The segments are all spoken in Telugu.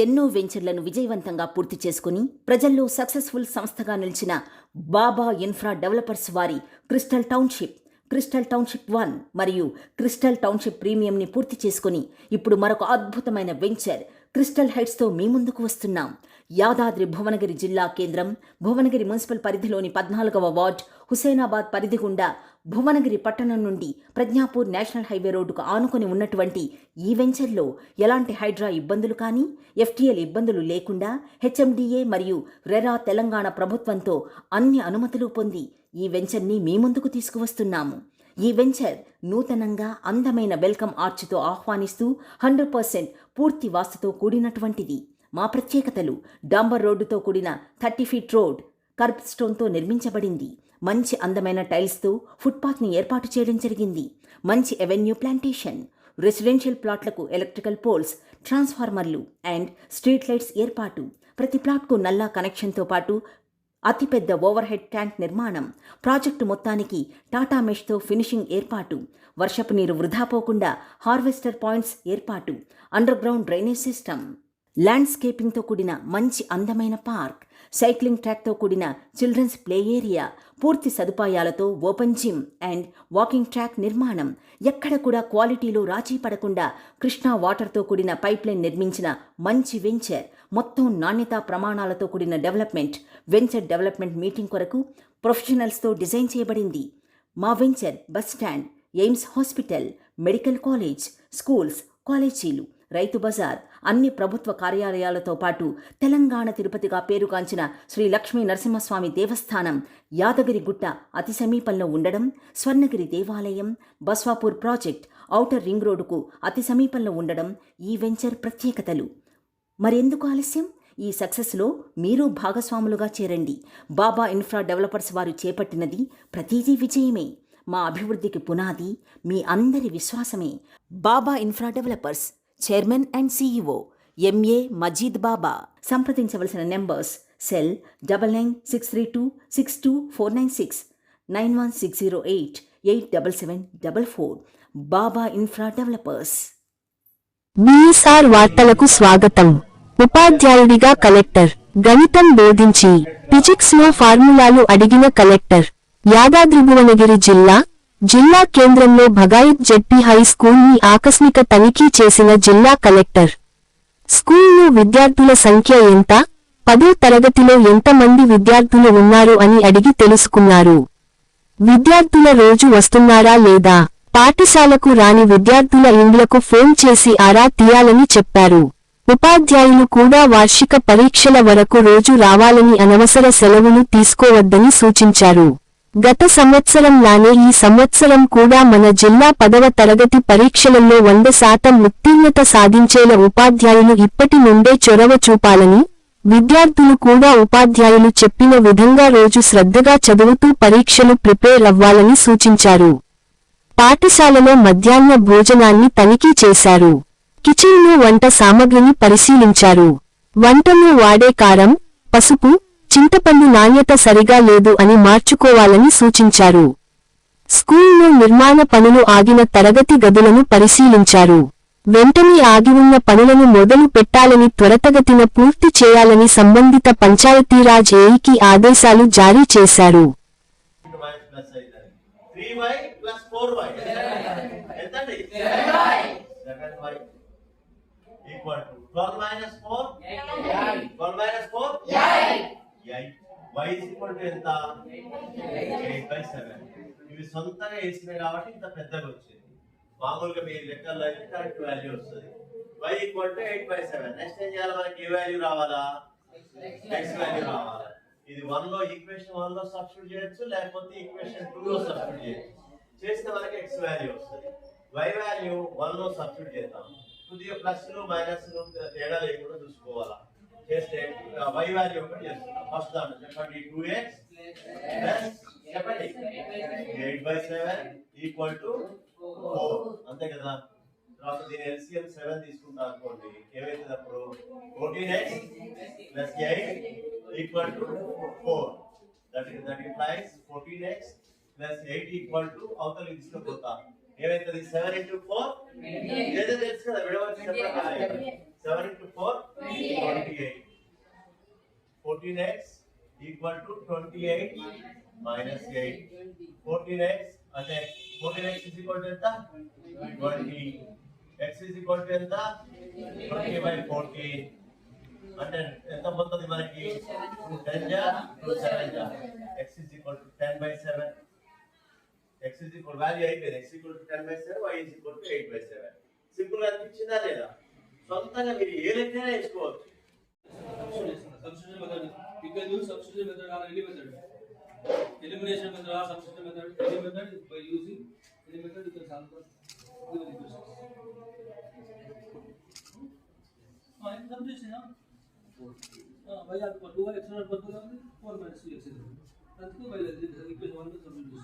ఎన్నో వెంచర్లను విజయవంతంగా పూర్తి చేసుకుని ప్రజల్లో సక్సెస్ఫుల్ సంస్థగా నిలిచిన బాబా ఇన్ఫ్రా డెవలపర్స్ వారి crystal township crystal township one మరియు క్రిస్టల్ టౌన్షిప్ ప్రీమియంని పూర్తి చేసుకుని ఇప్పుడు మరొక అద్భుతమైన వెంచర్ క్రిస్టల్ హైట్స్తో మీ ముందుకు వస్తున్నాం. యాదాద్రి భువనగిరి జిల్లా కేంద్రం భువనగిరి మున్సిపల్ పరిధిలోని పద్నాలుగవ వార్డ్ హుసేనాబాద్ పరిధి గుండా భువనగిరి పట్టణం నుండి ప్రజ్ఞాపూర్ నేషనల్ హైవే రోడ్డుకు ఆనుకొని ఉన్నటువంటి ఈ వెంచర్లో ఎలాంటి హైడ్రా ఇబ్బందులు కానీ ఎఫ్టీఎల్ ఇబ్బందులు లేకుండా హెచ్ఎండిఏ మరియు రెరా తెలంగాణ ప్రభుత్వంతో అన్ని అనుమతులు పొంది ఈ వెంచర్ని మీ ముందుకు తీసుకువస్తున్నాము. ఈ వెంచర్ నూతనంగా అందమైన వెల్కమ్ ఆర్చ్తో ఆహ్వానిస్తూ హండ్రెడ్ పర్సెంట్ పూర్తి వాస్తుతో కూడినటువంటిది. మా ప్రత్యేకతలు డాంబర్ రోడ్డుతో కూడిన థర్టీ ఫీట్ రోడ్ కర్బ్ స్టోన్తో నిర్మించబడింది. మంచి అందమైన టైల్స్తో ఫుట్పాత్ని ఏర్పాటు చేయడం జరిగింది. మంచి ఎవెన్యూ ప్లాంటేషన్ రెసిడెన్షియల్ ప్లాట్లకు ఎలక్ట్రికల్ పోల్స్ ట్రాన్స్ఫార్మర్లు అండ్ స్ట్రీట్ లైట్స్ ఏర్పాటు. ప్రతి ప్లాట్కు నల్లా కనెక్షన్తో పాటు అతిపెద్ద ఓవర్ హెడ్ ట్యాంక్ నిర్మాణం. ప్రాజెక్టు మొత్తానికి టాటా మెష్తో ఫినిషింగ్ ఏర్పాటు. వర్షపు నీరు వృధా పోకుండా హార్వెస్టర్ పాయింట్స్ ఏర్పాటు. Underground drainage system. ల్యాండ్స్కేపింగ్తో కూడిన మంచి అందమైన పార్క్. సైక్లింగ్ ట్రాక్తో కూడిన చిల్డ్రన్స్ ప్లే ఏరియా పూర్తి సదుపాయాలతో open gym and walking track నిర్మాణం. ఎక్కడ కూడా క్వాలిటీలో రాజీ పడకుండా కృష్ణా వాటర్తో కూడిన పైప్లైన్ నిర్మించిన మంచి వెంచర్ మొత్తం నాణ్యతా ప్రమాణాలతో కూడిన డెవలప్మెంట్ వెంచర్ డెవలప్మెంట్ మీటింగ్ కొరకు ప్రొఫెషనల్స్తో డిజైన్ చేయబడింది. మా venture bus stand AIIMS hospital medical college schools కాలేజీలు రైతు బజార్ అన్ని ప్రభుత్వ కార్యాలయాలతో పాటు తెలంగాణ తిరుపతిగా పేరుగాంచిన శ్రీ లక్ష్మీ నరసింహస్వామి దేవస్థానం యాదగిరిగుట్ట అతి సమీపంలో ఉండడం స్వర్ణగిరి దేవాలయం బస్వాపూర్ ప్రాజెక్ట్ ఔటర్ రింగ్ రోడ్డుకు అతి సమీపంలో ఉండడం ఈ వెంచర్ ప్రత్యేకతలు. మరెందుకు ఆలస్యం? ఈ సక్సెస్లో మీరు భాగస్వాములుగా చేరండి. బాబా ఇన్ఫ్రా డెవలపర్స్ వారు చేపట్టినది ప్రతిదీ విజయమే. మా అభివృద్ధికి పునాది మీ అందరి విశ్వాసమే. Baba infra developers chairman and CEO MA Majeed Baba. సంప్రదించవలసిన numbers cell double nine six three two six two four nine six nine one six zero eight eight double seven double four. Baba infra developers. BSR వార్తలకు స్వాగతం. ఉపాధ్యాయుడిగా కలెక్టర్ గణితం బోధించి ఫిజిక్స్లో ఫార్ములాలు అడిగిన కలెక్టర్ యాదాద్రి భువనగిరి జిల్లా జిల్లా కేంద్రంలో భగాయత్ జెడ్పీ హై స్కూల్ని ఆకస్మిక తనిఖీ చేసిన జిల్లా కలెక్టర్. స్కూల్లో విద్యార్థుల సంఖ్య ఎంత? పదో తరగతిలో ఎంతమంది విద్యార్థులు ఉన్నారు అని అడిగి తెలుసుకున్నారు. విద్యార్థుల రోజు వస్తున్నారా లేదా? పాఠశాలకు రాని విద్యార్థుల ఇండ్లకు ఫోన్ చేసి ఆరా తీయాలని చెప్పారు. ఉపాధ్యాయులు కూడా వార్షిక పరీక్షల వరకు రోజు రావాలని అనవసర సెలవులు తీసుకోవద్దని సూచించారు. గత సంవత్సరం లానే ఈ సంవత్సరం కూడా మన జిల్లా పదవ తరగతి పరీక్షలలో వంద శాతం ఉత్తీర్ణత సాధించేలా ఉపాధ్యాయులు ఇప్పటి నుండే చొరవ చూపాలని విద్యార్థులు కూడా ఉపాధ్యాయులు చెప్పిన విధంగా రోజు శ్రద్ధగా చదువుతూ పరీక్షలు ప్రిపేర్ అవ్వాలని సూచించారు. పాఠశాలలో మధ్యాహ్న భోజనాన్ని తనిఖీ చేశారు. కిచెన్లో వంట సామగ్రిని పరిశీలించారు. వంటలో వాడే కారం పసుపు చింతపండు నాణ్యత సరిగా లేదు అని మార్చుకోవాలని సూచించారు. స్కూల్లో నిర్మాణ పనులు ఆగిన తరగతి గదులను పరిశీలించారు. వెంటనే ఆగి ఉన్న పనులను మొదలు పెట్టాలని త్వరతగతిన పూర్తి చేయాలని సంబంధిత పంచాయతీరాజ్ ఏఈకి ఆదేశాలు జారీ చేశారు. మైనస్ ప్లస్ అవుతుంది three Y plus four Y. ఎంతండి? Seven Y equal to twelve minus four twelve minus four? Eight Y equal to ఎంత? ఎయిట్ బై సెవెన్ ఇవి సొంతంగా వేసినాయి కాబట్టి ఇంత పెద్దగా వచ్చింది. మామూలుగా మీ లెక్కల్లో అయితే కరెక్ట్ వాల్యూ వస్తుంది. Y equal to eight by seven next ఏం చేయాలి మనకి? E ఏ వాల్యూ రావాలా? ఎక్స్ వాల్యూ రావాలా? ఇది వన్లో ఈక్వేషన్ వన్లో సబ్స్టిట్యూట్ చేయొచ్చు లేకపోతే ఈక్వేషన్ టూ లో సబ్స్టిట్యూట్ చేయొచ్చు. చేస్తే మనకి ఎక్స్ వాల్యూ వస్తుంది. వై వాల్యూ వన్లో సబ్స్టిట్యూట్ చేద్దాం. కొద్దిగా ప్లస్ మైనస్ తేడా లేకుండా చూసుకోవాలా? చేస్తే వై వాల్యూ ఒకటి చేస్తున్నాం ఫస్ట్ దాంట్లో చెప్పండి టూ ఎక్స్ ప్లస్ చెప్పండి eight. By seven equal to four. అంతే కదా? తర్వాత దీని ఎల్సిఎం సెవెన్ తీసుకుంటా అనుకోండి. ఏమైతుంది అప్పుడు? Fourteen X plus eight equal to four. That is that implies fourteen X plus eight equal to అవతల తీసుకుపోతా. ఏమైతుంది? Seven into four? ఏదో తెలుసు కదా విడవచ్చు చెప్పండి Seven into four? Twenty-eight. Fourteen x equal to twenty-eight minus eight. Fourteen x, అంటే fourteen x is equal to ఎంత? Twenty. x is equal to ఎంత? Twenty by fourteen. అంటే ఎంత పోతుంది మనకి? Ten జా? Two seven జా? x is equal to ten by seven. x is equal value అయిపోయింది x equal to 10 by 7 y is equal to 8 by 7 simple గా అనిపించిందా లేదా సొంతంగా మీరు ఏ లెక్కైనా వేసుకోవచ్చు Substitution method. You can use substitution method or any method. Elimination method or substitution method. Any method is by using any method you can solve the given equations. हाँ, एक substitution हाँ. हाँ, भाई आपको दो x और पद का फोर माइनस टू x है. अंत को पहले इक्वेशन वन में substitution.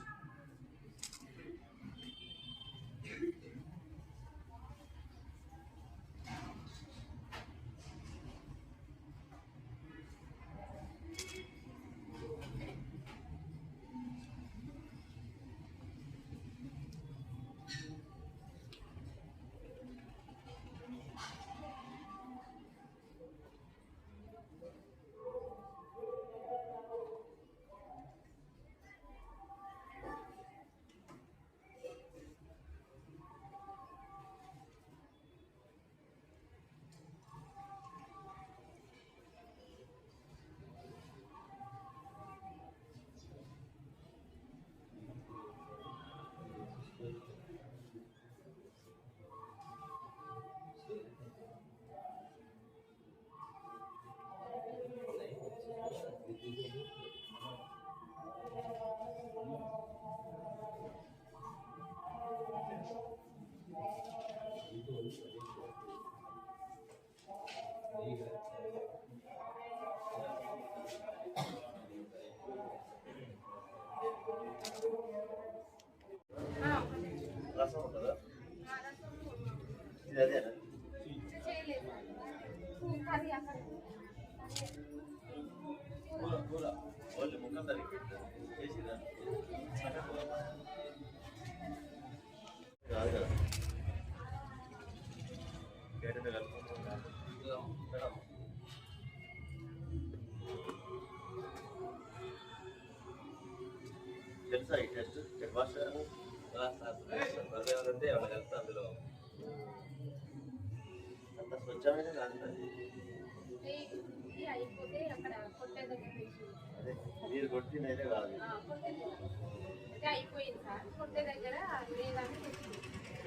రసం ఉంటుందా? ఇది అదేనా కూర ముఖం తరిగి పెట్టారు కాదు. అయిపోయింది సార్. కొట్టే దగ్గర లేదని తెచ్చింది.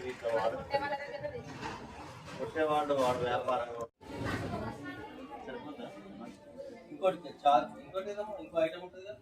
ఇట్లా మరి వాడు కొట్టే వాళ్ళ దగ్గర తెచ్చింది. కొట్టేవాడు వాడు వ్యాపారంగా సరిపోతా ఇంకోటి ఇంకోటి ఇంకో ఐటమ్ ఉంటుంది కదా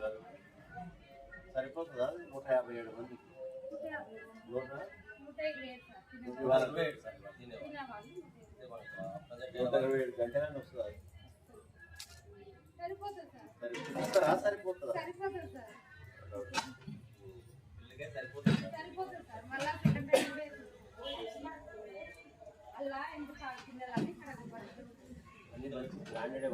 సరిపోతుందా? నూట యాభై ఏడు మంది. నూట? ఇరవై ఏడు వస్తుందా సరిపోతుంది సార్ సరిపోతుందా? సరిపోతుందా? సార్ మళ్ళా అలా ఎందుకు కింద అన్ని బ్రాండెడే